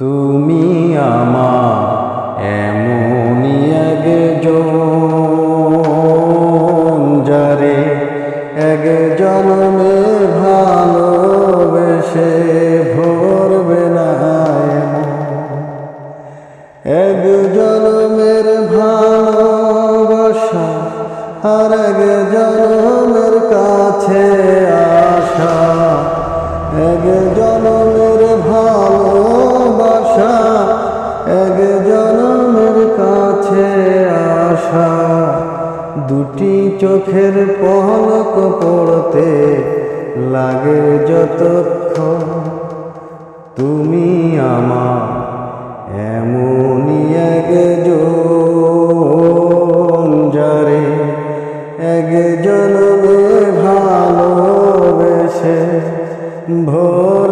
তুমি আমার এমনই একজন যারে এক জন্মে ভালোবেসে ভরবে না এমন এক জন্মের ভালোবাসা আর এক জন্মের কাছে আসা। এক জন্মের জন্মের কাছে আসা, দুটি চোখের পলক পড়তে লাগে যতক্ষণ। তুমি আমার এমনই একজন যারে এক জনমে ভালোবেসে ভোর